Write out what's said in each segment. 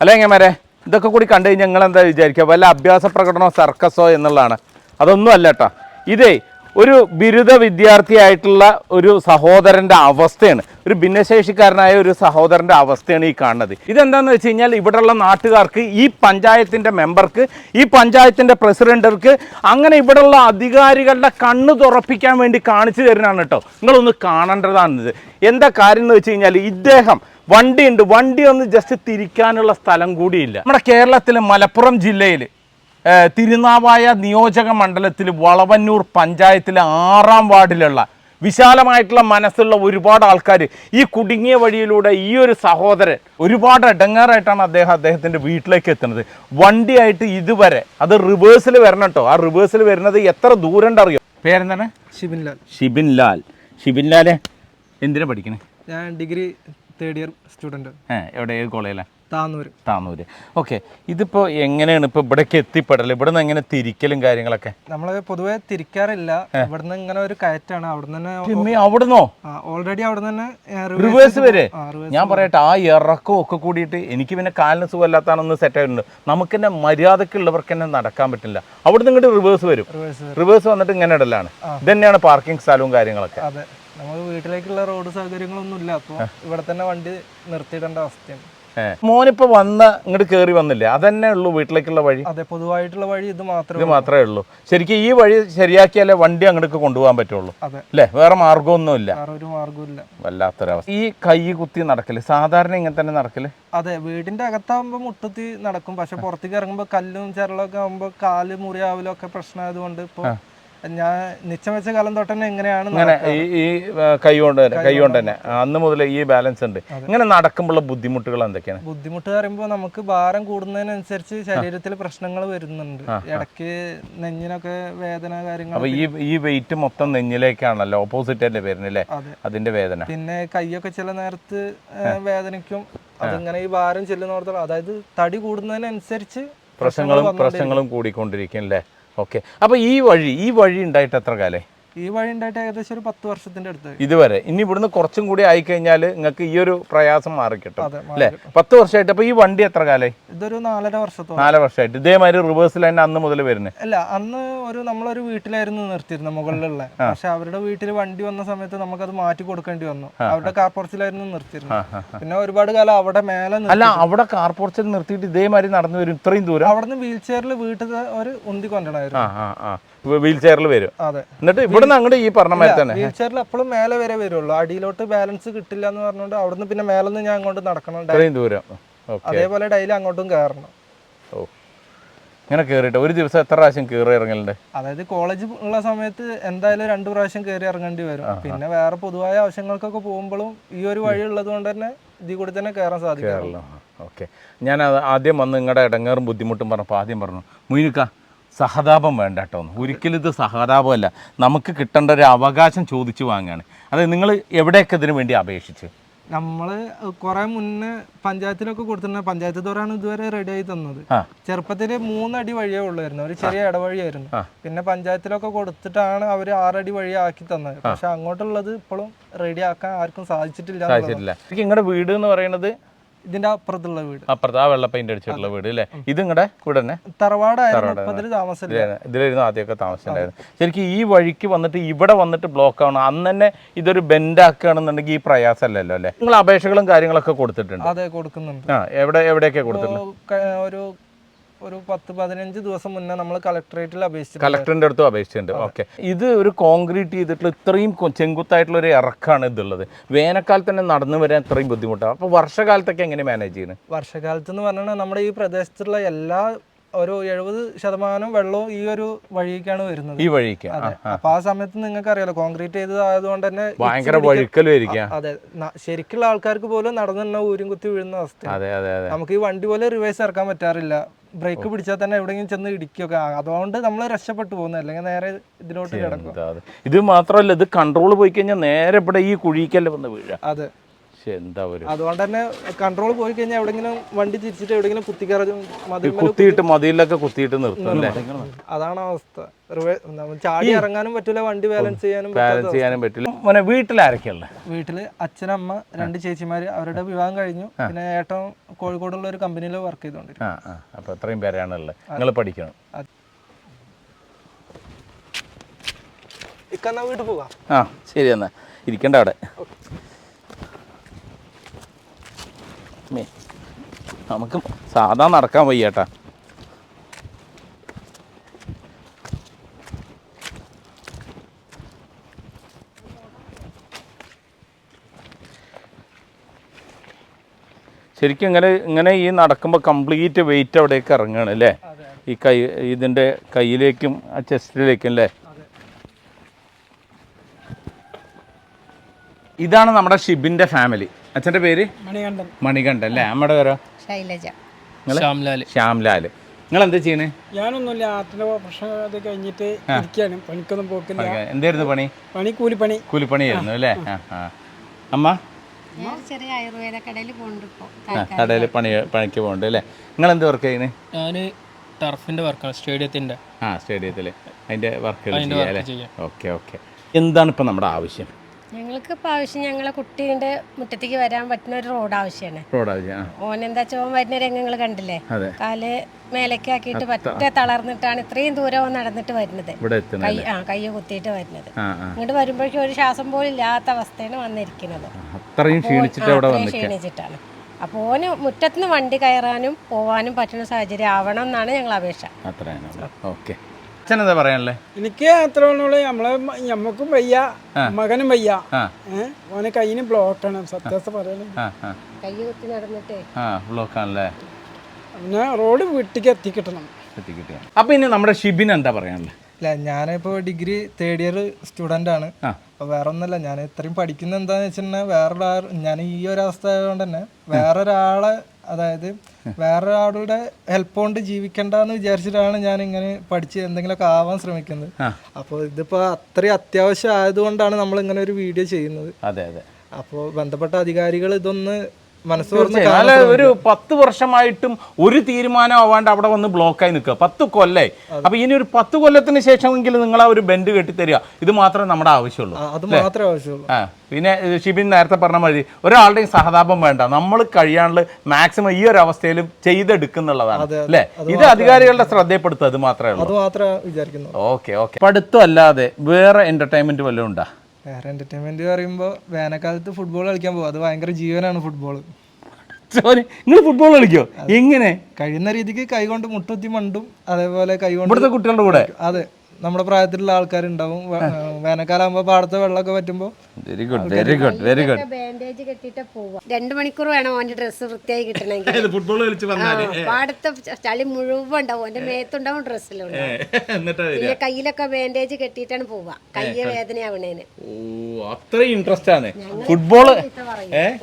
അല്ല എങ്ങനെ ഇതൊക്കെ കൂടി കണ്ടു കഴിഞ്ഞാൽ നിങ്ങൾ എന്താ വിചാരിക്കുക? വല്ല അഭ്യാസ പ്രകടനമോ സർക്കസോ എന്നുള്ളതാണ്. അതൊന്നും അല്ല കേട്ടോ ഇതേ ഒരു ബിരുദ വിദ്യാർത്ഥിയായിട്ടുള്ള ഒരു സഹോദരന്റെ അവസ്ഥയാണ്. ഒരു ഭിന്നശേഷിക്കാരനായ ഒരു സഹോദരന്റെ അവസ്ഥയാണ് ഈ കാണുന്നത്. ഇതെന്താന്ന് വെച്ച് കഴിഞ്ഞാൽ ഇവിടെയുള്ള നാട്ടുകാർക്ക് ഈ പഞ്ചായത്തിന്റെ മെമ്പർക്ക് ഈ പഞ്ചായത്തിന്റെ പ്രസിഡന്റർക്ക് അങ്ങനെ ഇവിടെയുള്ള അധികാരികളുടെ കണ്ണ് തുറപ്പിക്കാൻ വേണ്ടി കാണിച്ചു തരുന്നതാണ് കേട്ടോ നിങ്ങളൊന്ന് കാണേണ്ടതാണിത്. എന്താ കാര്യം എന്ന് വെച്ച് കഴിഞ്ഞാൽ ഇദ്ദേഹം വണ്ടിയുണ്ട് വണ്ടി ഒന്ന് ജസ്റ്റ് തിരിക്കാനുള്ള സ്ഥലം കൂടിയില്ല. നമ്മുടെ കേരളത്തിലെ മലപ്പുറം ജില്ലയിൽ തിരുനാവായ നിയോജക മണ്ഡലത്തിൽ വളവന്നൂർ പഞ്ചായത്തിലെ ആറാം വാർഡിലുള്ള വിശാലമായിട്ടുള്ള മനസ്സുള്ള ഒരുപാട് ആൾക്കാർ ഈ കുടുങ്ങിയ വഴിയിലൂടെ ഈ ഒരു സഹോദരൻ ഒരുപാട് ഇടങ്ങാറായിട്ടാണ് അദ്ദേഹം അദ്ദേഹത്തിന്റെ വീട്ടിലേക്ക് എത്തുന്നത്. വണ്ടിയായിട്ട് ഇതുവരെ അത് റിവേഴ്സിൽ വരണം കേട്ടോ ആ റിവേഴ്സിൽ വരുന്നത് എത്ര ദൂരം അറിയോ പേരെന്താണ്? ഷിബിൻ ലാൽ. ഷിബിൻ ലാൽ. ഷിബിൻ ലാലെ എന്തിനാ പഠിക്കണേ? ഞാൻ ഡിഗ്രി തേർഡ് ഇയർ സ്റ്റുഡന്റ് എവിടെ? ഏത് കോളേജിലാണ് താന്നൂർ താന്നൂര് ഓക്കെ ഇതിപ്പോൾ എങ്ങനെയാണ് ഇപ്പോൾ ഇവിടേക്ക് എത്തിപ്പെടൽ ഇവിടെ നിന്ന് എങ്ങനെ തിരിക്കലും കാര്യങ്ങളൊക്കെ? നമ്മൾ പൊതുവേ തിരിക്കാറില്ല. ഇവിടുന്ന് ഇങ്ങനെ ഒരു കയറ്റാണ്. അവിടുന്ന്? തന്നെ അവിടുന്നോ ഓൾറെഡി അവിടെ തന്നെ റിവേഴ്സ് വരെ? ഞാൻ പറയട്ടെ ആ ഇറക്കം ഒക്കെ കൂടിയിട്ട് എനിക്ക് പിന്നെ കാലിന് സുഖമല്ലാത്തതാണെന്ന് സെറ്റ് ആയിട്ടുണ്ട്. നമുക്ക് തന്നെ മര്യാദക്കുള്ളവർക്ക് തന്നെ നടക്കാൻ പറ്റില്ല. അവിടുന്ന് ഇങ്ങോട്ട് റിവേഴ്സ് വരും. റിവേഴ്സ് റിവേഴ്സ് വന്നിട്ട് ഇങ്ങനെ ഇടലാണ്. ഇതന്നെയാണ് പാർക്കിംഗ് സ്ഥലവും കാര്യങ്ങളൊക്കെ. നമ്മൾ വീട്ടിലേക്കുള്ള റോഡ് സൗകര്യങ്ങളൊന്നും ഇല്ല അപ്പോൾ ഇവിടെ തന്നെ വണ്ടി നിർത്തിയിടേണ്ട അവസ്ഥയാണ്. മോനിപ്പോ വന്ന ഇങ്ങോട്ട് കേറി വന്നില്ലേ? അതന്നെ ഉള്ളൂ വീട്ടിലേക്കുള്ള വഴി? അതെ പൊതുവായിട്ടുള്ള വഴി ഇത് മാത്രമേ ഇത് മാത്രമേ ഉള്ളൂ. ശരിക്കും ഈ വഴി ശരിയാക്കിയാലേ വണ്ടി അങ്ങോട്ട് കൊണ്ടുപോകാൻ പറ്റുള്ളൂ. അല്ലേ? വേറെ മാർഗമൊന്നുമില്ല ഒരു മാർഗവും ഇല്ല വല്ലാത്തൊരവസ്ഥ. ഈ കൈ കുത്തി നടക്കൽ സാധാരണ ഇങ്ങനെ തന്നെ നടക്കൽ? അതെ വീടിന്റെ അകത്താവുമ്പോ മുട്ടത്തി നടക്കും. പക്ഷെ പുറത്തേക്ക് ഇറങ്ങുമ്പോ കല്ലും ചരളൊക്കെ ആവുമ്പോ കാൽ മുറിയാവലും ഒക്കെ പ്രശ്നമായതുകൊണ്ട് ഇപ്പോൾ ഞാൻ നിച്ചം വെച്ച കാലം തൊട്ട് തന്നെ എങ്ങനെയാണ് ഇങ്ങനെ ഈ ഈ കൈ കൊണ്ട് തന്നെ കൈ കൊണ്ട് തന്നെ. അന്ന് മുതൽ ഈ ബാലൻസ് ഉണ്ട്. ഇങ്ങനെ നടക്കുമ്പോൾ ബുദ്ധിമുട്ടുകൾ എന്തൊക്കെയാണ്? ബുദ്ധിമുട്ട് പറയുമ്പോൾ നമുക്ക് ഭാരം കൂടുന്നതിനനുസരിച്ച് ശരീരത്തിൽ പ്രശ്നങ്ങൾ വരുന്നുണ്ട്. ഇടയ്ക്ക് നെഞ്ഞിനൊക്കെ വേദന കാര്യങ്ങൾ അപ്പൊ ഈ ഈ വെയിറ്റ് മൊത്തം നെഞ്ഞിലേക്കാണല്ലോ ഓപ്പോസിറ്റ് അല്ലേ വരുന്നില്ലേ? അതിന്റെ വേദന. പിന്നെ കൈയൊക്കെ ചില നേരത്ത് വേദനയ്ക്കും അതിങ്ങനെ ഈ ഭാരം ചെല്ലുന്നോടത്തോളം അതായത് തടി കൂടുന്നതിനനുസരിച്ച് പ്രശ്നങ്ങളും പ്രശ്നങ്ങളും കൂടിക്കൊണ്ടിരിക്കും അല്ലേ? ഓക്കെ അപ്പോൾ ഈ വഴി ഈ വഴി ഉണ്ടായിട്ട് എത്ര കാലേ ഈ വഴി ഉണ്ടായിട്ട് ഏകദേശം ഒരു പത്ത് വർഷത്തിന്റെ അടുത്ത് ഇതുവരെ. ഇനി ഇവിടുന്ന് കുറച്ചും കൂടി ആയി കഴിഞ്ഞാൽ നിങ്ങൾക്ക് ഈ ഒരു പ്രയാസം മാറിക്കിട്ടും അല്ലേ? പത്ത് വർഷമായിട്ട്. അപ്പൊ ഈ വണ്ടി എത്ര കാലായി? ഇതൊരു നാലര വർഷത്തോളം. നാല് വർഷമായിട്ട്. ഇതേമാതിരി റിവേഴ്സിൽ തന്നെ അന്ന് മുതൽ വരുന്നത് അല്ല അന്ന് ഒരു നമ്മളൊരു വീട്ടിലായിരുന്നു നിർത്തിയിരുന്നത് മുകളിലുള്ള. പക്ഷെ അവരുടെ വീട്ടിൽ വണ്ടി വന്ന സമയത്ത് നമുക്കത് മാറ്റി കൊടുക്കേണ്ടി വന്നു. അവരുടെ കാർ പോർച്ചിലായിരുന്നു നിർത്തിയിരുന്നത് പിന്നെ ഒരുപാട് കാലം അവിടെ മേലെ അല്ല അവിടെ കാർ പോർച്ചിൽ നിർത്തിയിട്ട് ഇതേമാതിരി നടന്നു വരും ഇത്രയും ദൂരം? അവിടെ നിന്ന് വീൽ ചെയറിൽ വീട്ടിൽ ഒരു ഉന്തി ആ. വീൽ ചെയറിൽ വരും. എന്നിട്ട് ഇവിടുന്ന് അങ്ങോട്ട് ഈ പറഞ്ഞ മാതിരി തന്നെ. വീൽ ചെയറിൽ എപ്പോഴും മേലെ വരെ വരുള്ളൂ. അടിയിലോട്ട് ബാലൻസ് കിട്ടില്ല എന്ന് പറഞ്ഞുകൊണ്ട് അവിടുന്ന് പിന്നെ മേലെ ഞാൻ അങ്ങോട്ട് നടക്കണം. ദൂരം. അതേപോലെ ഡെയിലി അങ്ങോട്ടും കയറണം ഓ. ഇങ്ങനെ കയറിയിട്ട് ഒരു ദിവസം എത്ര പ്രാവശ്യം കയറി ഇറങ്ങലുണ്ട്? അതായത് കോളേജ് ഉള്ള സമയത്ത് എന്തായാലും രണ്ടു പ്രാവശ്യം കയറി ഇറങ്ങേണ്ടി വരും. പിന്നെ വേറെ പൊതുവായ ആവശ്യങ്ങൾക്കൊക്കെ പോകുമ്പോഴും ഈ ഒരു വഴി ഉള്ളത് കൊണ്ട് തന്നെ ഇതിൽ കൂടി തന്നെ കയറാൻ സാധിക്കും ഓക്കെ. ഞാൻ ആദ്യം വന്ന് നിങ്ങളുടെ ഇടങ്ങേറും ബുദ്ധിമുട്ടും പറഞ്ഞപ്പോൾ ആദ്യം പറഞ്ഞു മുയിനുക്ക സഹതാപം വേണ്ട കേട്ടോ. ഒരിക്കലും ഇത് സഹതാപമല്ല. നമുക്ക് കിട്ടേണ്ട ഒരു അവകാശം ചോദിച്ചു വാങ്ങുകയാണ് അതായത് നിങ്ങൾ എവിടെയൊക്കെ ഇതിനു വേണ്ടി അപേക്ഷിച്ച്? നമ്മൾ കുറെ മുന്നേ പഞ്ചായത്തിലൊക്കെ കൊടുത്തിരുന്ന പഞ്ചായത്ത് തോറാണ് ഇതുവരെ റെഡി ആയി തന്നത്. ചെറുപ്പത്തിൽ മൂന്നടി വഴിയേ ഉള്ളായിരുന്നു. ഒരു ചെറിയ ഇടവഴിയായിരുന്നു. പിന്നെ പഞ്ചായത്തിലൊക്കെ കൊടുത്തിട്ടാണ് അവർ ആറടി വഴി ആക്കി തന്നത്. പക്ഷെ അങ്ങോട്ടുള്ളത് ഇപ്പോഴും റെഡി ആക്കാൻ ആർക്കും സാധിച്ചിട്ടില്ല. സാധിച്ചിട്ടില്ല. നിങ്ങളുടെ വീട് എന്ന് പറയുന്നത് ഇതിന്റെ അപ്പുറത്തുള്ള വീട്. അപ്പുറത്ത് ആ വെള്ള പെയിന്റ് അടിച്ചിട്ടുള്ള വീട് അല്ലേ ഇത് നിങ്ങളുടെ കൂടെ തന്നെ. തറവാടായിരുന്നു താമസം ഇതിലായിരുന്നു ആദ്യമൊക്കെ താമസിച്ചിട്ടുണ്ടായിരുന്നു ശരിക്കും ഈ വഴിക്ക് വന്നിട്ട് ഇവിടെ വന്നിട്ട് ബ്ലോക്ക് ആവണം. അന്ന് തന്നെ ഇതൊരു ബെൻഡ് ആക്കുകയാണെന്നുണ്ടെങ്കിൽ ഈ പ്രയാസമല്ലല്ലോ അല്ലേ? നിങ്ങൾ അപേക്ഷകളും കാര്യങ്ങളൊക്കെ കൊടുത്തിട്ടുണ്ട്. അതെ കൊടുക്കുന്നുണ്ട്. ആ എവിടെ എവിടെയൊക്കെ കൊടുത്തിട്ടുണ്ട് ഒരു ഒരു പത്ത് പതിനഞ്ച് ദിവസം മുന്നേ നമ്മൾ കളക്ടറേറ്റിൽ അപേക്ഷിച്ചു കളക്ടറിന്റെ അടുത്ത് അപേക്ഷിച്ചിട്ടുണ്ട്. ഓക്കെ. ഇത് ഒരു കോൺക്രീറ്റ് ചെയ്തിട്ടുള്ള ഇത്രയും ചെങ്കുത്തായിട്ടുള്ള ഒരു ഇറക്കാണ് ഇതുള്ളത്. വേനൽക്കാലത്ത് തന്നെ നടന്നു വരാൻ ഇത്രയും ബുദ്ധിമുട്ടാണ്. അപ്പോൾ വർഷകാലത്തൊക്കെ എങ്ങനെ മാനേജ് ചെയ്യുന്നത് വർഷകാലത്ത് എന്ന് പറഞ്ഞാൽ നമ്മുടെ ഈ പ്രദേശത്തുള്ള എല്ലാ ഒരു എഴുപത് ശതമാനം വെള്ളവും ഈ ഒരു വഴിക്കാണ് വരുന്നത്. ഈ വഴിക്ക്. അപ്പൊ ആ സമയത്ത് നിങ്ങൾക്ക് അറിയാലോ കോൺക്രീറ്റ് ചെയ്തതായതുകൊണ്ട് തന്നെ ഭയങ്കര വഴുക്കലും അതെ. ശരിക്കുള്ള ആൾക്കാർക്ക് പോലും നടന്നു ഊരും കുത്തി വീഴുന്ന അവസ്ഥ. നമുക്ക് ഈ വണ്ടി പോലെ റിവേഴ്സ് ഇറക്കാൻ പറ്റാറില്ല. ബ്രേക്ക് പിടിച്ചാൽ തന്നെ എവിടെയെങ്കിലും ചെന്ന് ഇടിക്കുകയൊക്കെ. ആ- അതുകൊണ്ട് നമ്മൾ രക്ഷപ്പെട്ടു പോകുന്നത് അല്ലെങ്കിൽ നേരെ ഇതിലോട്ട് കിടക്കും? ഇത് മാത്രമല്ല ഇത് കൺട്രോൾ പോയി കഴിഞ്ഞാൽ നേരെ ഇവിടെ ഈ കുഴിക്കല്ലേ വന്ന് വീഴുക. അതെ. അതുകൊണ്ട് തന്നെ കൺട്രോൾ പോയി കഴിഞ്ഞാൽ എവിടെങ്കിലും വണ്ടി തിരിച്ചിട്ട് എവിടെങ്കിലും കുത്തിക്കയറി മതിൽ കുത്തിയിട്ട് മതിയിലൊക്കെ കുത്തിയിട്ട് നിർത്തും അതാണ് അവസ്ഥ. ചാടി ഇറങ്ങാനും പറ്റില്ല വണ്ടി ബാലൻസ് ചെയ്യാനും ബാലൻസ് ചെയ്യാനും പറ്റില്ല. മോനെ വീട്ടിലാരൊക്കെയുള്ള വീട്ടിൽ അച്ഛനമ്മ രണ്ട് ചേച്ചിമാര്. അവരുടെ വിവാഹം കഴിഞ്ഞു. പിന്നെ ഏട്ടൻ കോഴിക്കോടുള്ള ഒരു കമ്പനിയിൽ വർക്ക് ചെയ്തോണ്ടിരിക്കും അപ്പോൾ എത്രയും പേരാണുള്ളത് നിങ്ങൾ പഠിക്കണം. ഇക്കന്നാ വീട്ടിൽ പോകാം ആ ശരി എന്നാ. ഇരിക്കണ്ട അവിടെ. നമുക്ക് സാധാ നടക്കാൻ വയ്യേട്ടാ. ശരിക്കും ഇങ്ങനെ ഇങ്ങനെ ഈ നടക്കുമ്പോൾ കംപ്ലീറ്റ് വെയിറ്റ് അവിടേക്ക് ഇറങ്ങുകയാണ് അല്ലേ? ഈ കൈ ഇതിന്റെ കയ്യിലേക്കും ആ ചെസ്റ്റിലേക്കും അല്ലേ? ഇതാണ് നമ്മുടെ ഷിബിന്റെ ഫാമിലി അച്ഛന്റെ പേര്? മണികണ്ഠൻ. മണികണ്ഠൻ അല്ലേ? അമ്മയുടെ പേരോ? ശൈലജ. ശ്യാംലാൽ. ശ്യാംലാൽ നിങ്ങൾ എന്താ ചെയ്യണേ? ഞാനൊന്നുമില്ല ആറ്റിന്റെ പ്രശ്നം അത് കഴിഞ്ഞിട്ട് ഇരിക്കാണ്. പണിക്കൊന്നും പോക്കില്ല. എന്തായിരുന്നു പണി? പണി കൂലിപ്പണി. കൂലിപ്പണിയായിരുന്നു അല്ലേ? അമ്മ? ചെറിയ ആയുർവേദ കടയിൽ പോകുന്നുണ്ട് കടയിൽ പണി പണിക്ക് പോകുന്നുണ്ട് അല്ലേ? നിങ്ങൾ എന്ത് വർക്ക് ചെയ്യുന്നത് ഞാൻ ടർഫിന്റെ വർക്കാണ് സ്റ്റേഡിയത്തിന്റെ. ആ സ്റ്റേഡിയത്തിൽ അതിന്റെ വർക്ക് ഓക്കെ ഓക്കെ. എന്താണ് ഇപ്പം നമ്മുടെ ആവശ്യം? ഞങ്ങൾക്ക് ഇപ്പൊ ആവശ്യം ഞങ്ങളെ കുട്ടീന്റെ മുറ്റത്തേക്ക് വരാൻ പറ്റുന്ന ഒരു റോഡ് ആവശ്യമാണ് റോഡ് ആവശ്യം ഓൻ എന്താ ചോൻ വരുന്ന രംഗങ്ങൾ കണ്ടില്ലേ? കാൽ മേലേക്കാക്കിയിട്ട് പറ്റ തളർന്നിട്ടാണ് ഇത്രയും ദൂരം നടന്നിട്ട് വരുന്നത്. കൈ ആ കയ്യ കുത്തിയിട്ട് വരുന്നത്. ഇങ്ങോട്ട് വരുമ്പോഴേക്കും ഒരു ശ്വാസം പോലും ഇല്ലാത്ത അവസ്ഥയാണ് വന്നിരിക്കുന്നത്. അത്രയും ക്ഷീണിച്ചിട്ടാണ്. അപ്പോൾ ഓന് മുറ്റത്തുനിന്ന് വണ്ടി കയറാനും പോവാനും പറ്റുന്ന സാഹചര്യം ആവണം എന്നാണ് ഞങ്ങൾ അപേക്ഷ. അത്രയാണ് ഓക്കെ. അച്ഛൻ എന്താ പറയാനുള്ളത് എനിക്ക് അത്ര നമ്മളെ ഞമ്മക്കും വയ്യ. മകനും വയ്യ. ഓനെ കയ്യിന് ബ്ലോക്ക് സത്യാവസ്ഥ പറയണത്. ആ ആ. കൈ കുത്തി നടന്നിട്ട്. ആ ബ്ലോക്കാണല്ലേ പിന്നെ റോഡ് വീട്ടിലേക്ക് എത്തിക്കിട്ടണം. കിട്ടി അപ്പൊ ഇനി നമ്മുടെ ഷിബിൻ എന്താ പറയാനുള്ളത് ഇല്ല ഞാനിപ്പോ ഡിഗ്രി തേർഡ് ഇയർ സ്റ്റുഡന്റ് ആണ്. അപ്പോൾ അപ്പൊ വേറെ ഒന്നല്ല ഞാൻ ഇത്രയും പഠിക്കുന്ന എന്താന്ന് വെച്ചിട്ടുണ്ടെങ്കിൽ വേറൊരാൾ ഞാൻ ഈ ഒരു അവസ്ഥ ആയതുകൊണ്ട് തന്നെ വേറൊരാളെ അതായത് വേറൊരാളുടെ ഹെൽപ്പ് കൊണ്ട് ജീവിക്കണ്ടെന്ന് വിചാരിച്ചിട്ടാണ് ഞാൻ ഇങ്ങനെ പഠിച്ച് എന്തെങ്കിലുമൊക്കെ ആവാൻ ശ്രമിക്കുന്നത്. അപ്പോൾ ഇതിപ്പോ അത്രയും അത്യാവശ്യം ആയതുകൊണ്ടാണ് നമ്മൾ ഇങ്ങനെ ഒരു വീഡിയോ ചെയ്യുന്നത്. അതെ അതെ. അപ്പോൾ ബന്ധപ്പെട്ട അധികാരികൾ ഇതൊന്ന് മനസ്സ് ഒരു പത്ത് വർഷമായിട്ടും ഒരു തീരുമാനം ആവാണ്ട് അവിടെ വന്ന് ബ്ലോക്കായി നിൽക്കുക. പത്ത് കൊല്ലായി അപ്പൊ ഇനി ഒരു പത്ത് കൊല്ലത്തിന് ശേഷമെങ്കിലും നിങ്ങൾ ആ ഒരു ബെൻഡ് കെട്ടിത്തരിക ഇത് മാത്രമേ നമ്മുടെ ആവശ്യമുള്ളൂ. അത് മാത്രമേ ആവശ്യമുള്ളൂ. പിന്നെ ഷിബിൻ നേരത്തെ പറഞ്ഞ മാതിരി ഒരാളുടെയും സഹതാപം വേണ്ട. നമ്മൾ കഴിയാനുള്ള മാക്സിമം ഈ ഒരു അവസ്ഥയിലും ചെയ്തെടുക്കുന്നുള്ളതാണ്. അല്ലേ? ഇത് അധികാരികളുടെ ശ്രദ്ധയപ്പെടുത്തുക അത് മാത്രമേ ഉള്ളൂ. അത് മാത്രമേ വിചാരിക്കുന്നു. Okay okay. പഠിത്തം അല്ലാതെ വേറെ എന്റർടൈൻമെന്റ് വല്ലതും ഉണ്ടോ? വേറെ എന്റർടൈൻമെന്റ് പറയുമ്പോൾ വേനൽക്കാലത്ത് ഫുട്ബോൾ കളിക്കാൻ പോകും അത് ഭയങ്കര ജീവനാണ് ഫുട്ബോൾ നിങ്ങൾ ഫുട്ബോൾ കളിക്കോ? എങ്ങനെ? കഴിയുന്ന രീതിക്ക് കൈകൊണ്ട് മുട്ടുത്തി മണ്ടും അതേപോലെ കൈകൊണ്ട് ഇവിടുത്തെ കുട്ടികളുടെ കൂടെ? അതെ. നമ്മുടെ പ്രായത്തിലുള്ള ആൾക്കാരുണ്ടാവും. വേനൽക്കാലാകുമ്പോ പാടത്തെ വെള്ളമൊക്കെ പറ്റുമ്പോൾ very good very good very good bandage കെട്ടിട്ട് പോവാ. രണ്ടു മണിക്കൂർ വേണം ഓന്റെ ഡ്രസ്സ് വൃത്തിയായി കിട്ടണമെങ്കിൽ ഫുട്ബോൾ കളിച്ച് വന്നാൽ പാടത്തെ ചളി മുഴുവൻ ഉണ്ടാവും. ഓന്റെ മേത്തുണ്ടാവും ഡ്രസ്സിലുണ്ടാവും എന്നിട്ടാ പിന്നെ കയ്യിലൊക്കെ ബാൻഡേജ് കെട്ടിയിട്ടാണ് പോവാ. കയ്യ വേദനയാവണേന്. ഓ അത്രയും ഇൻട്രസ്റ്റ് ആണ്. ഫുട്ബോൾ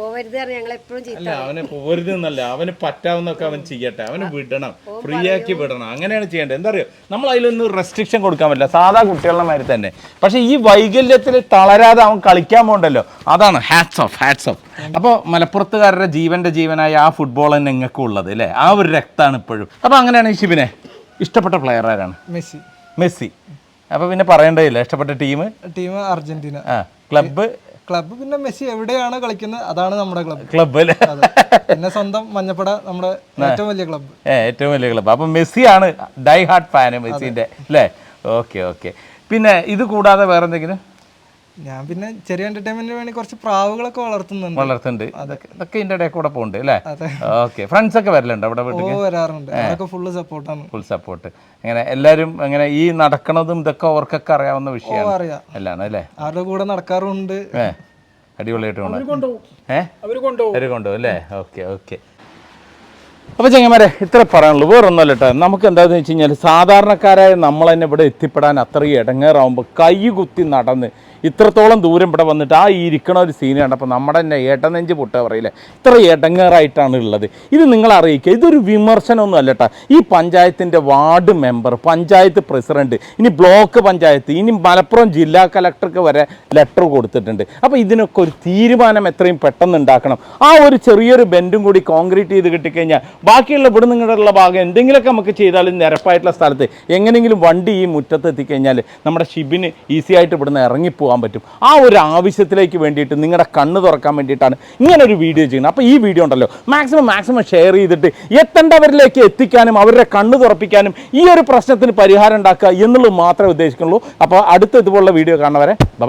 പോവരുത് എന്ന് ഞങ്ങൾ എപ്പോഴും ചീത്ത അല്ല അവന് പോവരുത് എന്നല്ല. അവന് പറ്റാവുന്നൊക്കെ അവൻ ചെയ്യട്ടെ. അവന് വിടണം. ഫ്രീ ആക്കി വിടണം. അങ്ങനെയാണ് ചെയ്യേണ്ടത്. എന്താ അറിയോ? നമ്മൾ അതിലൊന്നും റെസ്ട്രിക്ഷൻ കൊടുക്കാൻ പറ്റില്ല. സാധാ കുട്ടികളുടെ മാതിരി തന്നെ. പക്ഷെ ഈ വൈകല്യത്തിൽ തളരാതെ അവൻ കളിക്കാൻ പോകണ്ടല്ലോ അതാണ് ഹാറ്റ്സ് ഓഫ് ഹാറ്റ്സ് ഓഫ് അപ്പോൾ മലപ്പുറത്തുകാരുടെ ജീവന്റെ ജീവനായ ആ ഫുട്ബോൾ തന്നെ നിങ്ങൾക്ക് ഉള്ളത് അല്ലേ? ആ ഒരു രക്തമാണ് ഇപ്പോഴും. അപ്പോൾ അങ്ങനെയാണ് ഈ ശിവനെ ഇഷ്ടപ്പെട്ട പ്ലെയർ ആരാണ്? മെസ്സി. മെസ്സി. അപ്പോൾ പിന്നെ പറയേണ്ടതില്ല. ഇഷ്ടപ്പെട്ട ടീം ടീം അർജന്റീന. ആ ക്ലബ്ബ് ക്ലബ്ബ് പിന്നെ മെസ്സി എവിടെയാണ് കളിക്കുന്നത്? അതാണ് നമ്മുടെ ക്ലബ്ബ് ക്ലബ്ബ് അല്ലേ? പിന്നെ സ്വന്തം മഞ്ഞപ്പട നമ്മുടെ ഏറ്റവും വലിയ ക്ലബ്ബ് ഏറ്റവും വലിയ ക്ലബ്ബ് അപ്പം മെസ്സിയാണ് ഡൈ ഹാർട്ട് ഫാന് മെസ്സിന്റെ അല്ലേ? Okay okay. പിന്നെ ഇത് കൂടാതെ വേറെ എന്തെങ്കിലും ഞാൻ പിന്നെ ചെറിയ എന്റർടൈൻമെന്റിന് വേണ്ടി കുറച്ച് പ്രാവുകളൊക്കെ വളർത്തുന്നുണ്ട്. വളർത്തുന്നുണ്ട്. അതൊക്കെ. ഇതൊക്കെ ഇതിന്റെ ഇടയിൽ കൂടെ പോകുന്നുണ്ട് അല്ലേ. ഓക്കെ. ഫ്രണ്ട്സ് ഒക്കെ വരലുണ്ട് അവിടെ വീട്ടിൽ വരാറുണ്ട്. അതൊക്കെ ഫുള്ള് സപ്പോർട്ടാണ് ഫുൾ സപ്പോർട്ട് അങ്ങനെ എല്ലാരും അങ്ങനെ ഈ നടക്കണതും ഇതൊക്കെ അവർക്കൊക്കെ അറിയാവുന്ന വിഷയമാണ്. അറിയാം. എല്ലാം അല്ലേ? അവരുടെ കൂടെ നടക്കാറുണ്ട് അടിപൊളിയായിട്ട് കൊണ്ടുപോകും. ഏഹ് കൊണ്ടുപോകും അല്ലേ? Okay okay. അപ്പോൾ ചെങ്ങന്മാരെ ഇത്ര പറയാനുള്ളൂ. വേറൊന്നുമല്ല കേട്ടോ നമുക്ക് എന്താണെന്ന് വെച്ച് കഴിഞ്ഞാൽ സാധാരണക്കാരായ നമ്മൾ തന്നെ ഇവിടെ എത്തിപ്പെടാൻ അത്രയും ഇടങ്ങേറാവുമ്പോൾ കൈ കുത്തി നടന്ന് ഇത്രത്തോളം ദൂരം ഇവിടെ വന്നിട്ട് ആ ഇരിക്കണ ഒരു സീൻ കണ്ടപ്പോൾ നമ്മുടെ തന്നെ ഏട്ടനെഞ്ച് പൊട്ട പറയില്ലേ? ഇത്ര ഏട്ടങ്ങേറായിട്ടാണ് ഉള്ളത്. ഇത് നിങ്ങൾ അറിയിക്കുക. ഇതൊരു വിമർശനമൊന്നും അല്ല കേട്ടോ ഈ പഞ്ചായത്തിന്റെ വാർഡ് മെമ്പർ പഞ്ചായത്ത് പ്രസിഡന്റ് ഇനി ബ്ലോക്ക് പഞ്ചായത്ത് ഇനി മലപ്പുറം ജില്ലാ കലക്ടർക്ക് വരെ ലെറ്റർ കൊടുത്തിട്ടുണ്ട്. അപ്പോൾ ഇതിനൊക്കെ ഒരു തീരുമാനം എത്രയും പെട്ടെന്ന് ഉണ്ടാക്കണം. ആ ഒരു ചെറിയൊരു ബെൻഡും കൂടി കോൺക്രീറ്റ് ചെയ്ത് കിട്ടിക്കഴിഞ്ഞാൽ ബാക്കിയുള്ള ഇവിടെ നിങ്ങളുള്ള ഭാഗം എന്തെങ്കിലുമൊക്കെ നമുക്ക് ചെയ്താലും നിരപ്പായിട്ടുള്ള സ്ഥലത്ത് എങ്ങനെയെങ്കിലും വണ്ടി ഈ മുറ്റത്ത് എത്തിക്കഴിഞ്ഞാൽ നമ്മുടെ ഷിബിന് ഈസി ആയിട്ട് ഇവിടുന്ന് ഇറങ്ങിപ്പോകാൻ പറ്റും. ആ ഒരു ആവശ്യത്തിലേക്ക് വേണ്ടിയിട്ട് നിങ്ങളുടെ കണ്ണ് തുറക്കാൻ വേണ്ടിയിട്ടാണ് ഇങ്ങനെ ഒരു വീഡിയോ ചെയ്യുന്നത്. അപ്പോൾ ഈ വീഡിയോ ഉണ്ടല്ലോ മാക്സിമം മാക്സിമം ഷെയർ ചെയ്തിട്ട് എത്തേണ്ടവരിലേക്ക് എത്തിക്കാനും അവരുടെ കണ്ണ് തുറപ്പിക്കാനും ഈ ഒരു പ്രശ്നത്തിന് പരിഹാരം ഉണ്ടാക്കുക എന്നുള്ളത് മാത്രമേ ഉദ്ദേശിക്കുന്നുള്ളൂ. അപ്പോൾ അടുത്ത ഇതുപോലുള്ള വീഡിയോ കാണുന്നവരെ ബൈ